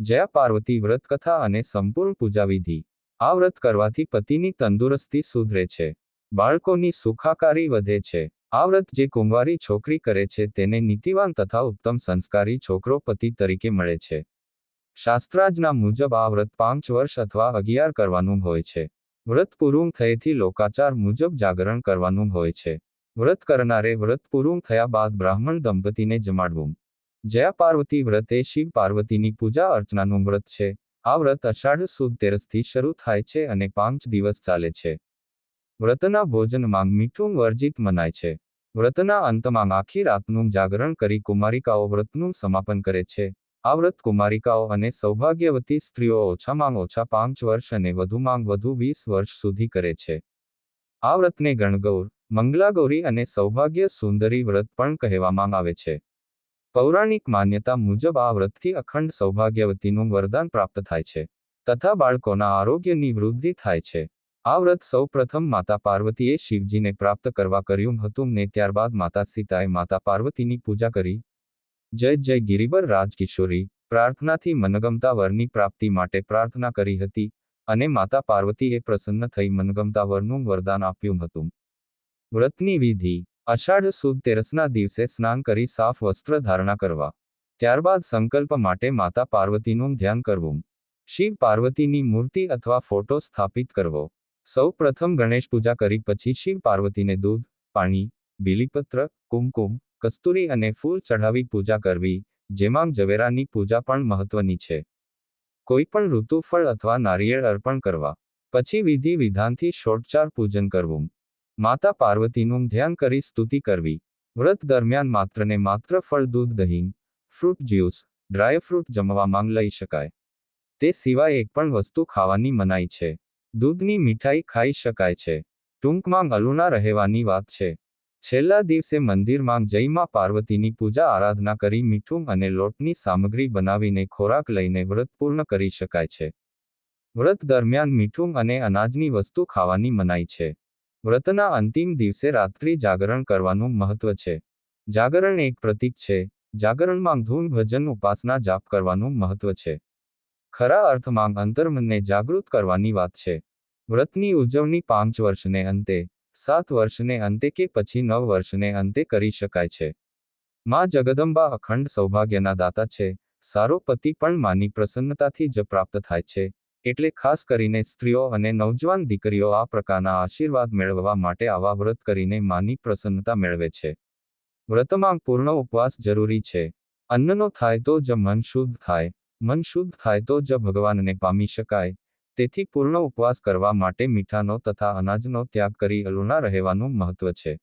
જયા પાર્વતી વ્રત કથા અને સંપૂર્ણ પૂજા વિધિ આ વ્રત કરવાથી પતિની તંદુરસ્તી સુધરે છે. બાળકોની સુખાકારી વધે છે. આ વ્રત જે કુંવારી છોકરી કરે છે તેને નીતિવાન તથા ઉત્તમ સંસ્કારી છોકરો પતિ તરીકે મળે છે. શાસ્ત્રાજના મુજબ આ વ્રત પાંચ વર્ષ અથવા અગિયાર કરવાનું હોય છે. વ્રત પૂરું થયેથી લોકાચાર મુજબ જાગરણ કરવાનું હોય છે. વ્રત કરનારે વ્રત પૂરું થયા બાદ બ્રાહ્મણ દંપતીને જમાડવું. જયા પાર્વતી વ્રત એ શિવ પાર્વતીની પૂજા અર્ચનાનું વ્રત છે. આ વ્રત અષાઢ સુદ તેરસથી શરૂ થાય છે અને પાંચ દિવસ ચાલે છે. વ્રતના ભોજનમાં મીઠું વર્જિત મનાય છે. વ્રતના અંતમાં આખી રાતનું જાગરણ કરી કુમારિકાઓ વ્રતનું સમાપન કરે છે. આ વ્રત કુમારિકાઓ અને સૌભાગ્યવતી સ્ત્રીઓ ઓછામાં ઓછા પાંચ વર્ષ અને વધુમાં વધુ વીસ વર્ષ સુધી કરે છે. આ વ્રતને ગણગૌર, મંગલાગૌરી અને સૌભાગ્ય સુંદરી વ્રત પણ કહેવામાં આવે છે. પૌરાણિક માન્યતા મુજબ આ વ્રતથી અખંડ સૌભાગ્યવતીનું વરદાન પ્રાપ્ત થાય છે, તથા બાળકોના આરોગ્યની વૃદ્ધિ થાય છે. આ વ્રત સૌ માતા પાર્વતીએ શિવજીને પ્રાપ્ત કરવા કર્યું હતું ને ત્યારબાદ માતા સીતાએ માતા પાર્વતીની પૂજા કરી. જય જય ગિરિબર રાજકિશોરી, પ્રાર્થનાથી મનગમતા વરની પ્રાપ્તિ માટે પ્રાર્થના કરી હતી અને માતા પાર્વતીએ પ્રસન્ન થઈ મનગમતા વરનું વરદાન આપ્યું હતું. વ્રતની વિધિ અષાઢ સુદ તેરસના દિવસે સ્નાન કરી સાફ વસ્ત્ર ધારણા કરવા. ત્યારબાદ સંકલ્પ માટે માતા પાર્વતીનું ધ્યાન કરવું. શિવ પાર્વતીની મૂર્તિ અથવા ફોટો સ્થાપિત કરવો. સૌ પ્રથમ ગણેશ પૂજા કરી પછી શિવ પાર્વતીને દૂધ, પાણી, બીલીપત્ર, કુમકુમ, કસ્તુરી અને ફૂલ ચઢાવી પૂજા કરવી, જેમાં ઝવેરાની પૂજા પણ મહત્વની છે. કોઈપણ ઋતુફળ અથવા નારિયેળ અર્પણ કરવા. પછી વિધિ વિધાનથી ષોડચાર પૂજન કરવું. માતા પાર્વતીનું ધ્યાન કરી સ્તુતિ કરવી. વ્રત દરમિયાન માત્રને માત્ર ફળ, દૂધ, દહીં ફ્રૂટ જ્યુસ ડ્રાયફ્રૂટ જમવા જમવામાં લઈ શકાય. તે સિવાય એક પણ વસ્તુ ખાવાની મનાઈ છે. દૂધની મીઠાઈ ખાઈ શકાય છે. ટૂંકમાં અલુણા રહેવાની વાત છે. છેલ્લા દિવસે મંદિરમાં જયમાં પાર્વતીની પૂજા આરાધના કરી મીઠું અને લોટની સામગ્રી બનાવીને ખોરાક લઈને વ્રત પૂર્ણ કરી શકાય છે. વ્રત દરમિયાન મીઠું અને અનાજની વસ્તુ ખાવાની મનાઈ છે. વ્રતના અંતિમ દિવસે રાત્રિ જાગરણ કરવાનું મહત્વ છે. જાગરણ એક પ્રતીક છે. જાગરણમાં ધૂન, ભજન, ઉપાસના, જાપ કરવાનું મહત્વ છે. ખરા અર્થમાં અંતર્મનને જાગૃત કરવાની વાત છે. વ્રતની ઉજવણી પાંચ વર્ષને અંતે, સાત વર્ષને અંતે કે પછી નવ વર્ષને અંતે કરી શકાય છે. માં જગદંબા અખંડ સૌભાગ્યના દાતા છે. સારો પતિ પણ માની પ્રસન્નતાથી જ પ્રાપ્ત થાય છે. એટલે ખાસ કરીને સ્ત્રીઓ અને નવજવાન દીકરીઓ આ પ્રકારના આશીર્વાદ મેળવવા માટે આવા વ્રત કરીને માની પ્રસન્નતા મેળવે છે. વ્રતમાં પૂર્ણ ઉપવાસ જરૂરી છે. અન્નનો થાય તો જ મન શુદ્ધ થાય, મન શુદ્ધ થાય તો જ ભગવાનને પામી શકાય. તેથી પૂર્ણ ઉપવાસ કરવા માટે મીઠાનો તથા અનાજનો ત્યાગ કરી અલુણા રહેવાનું મહત્વ છે.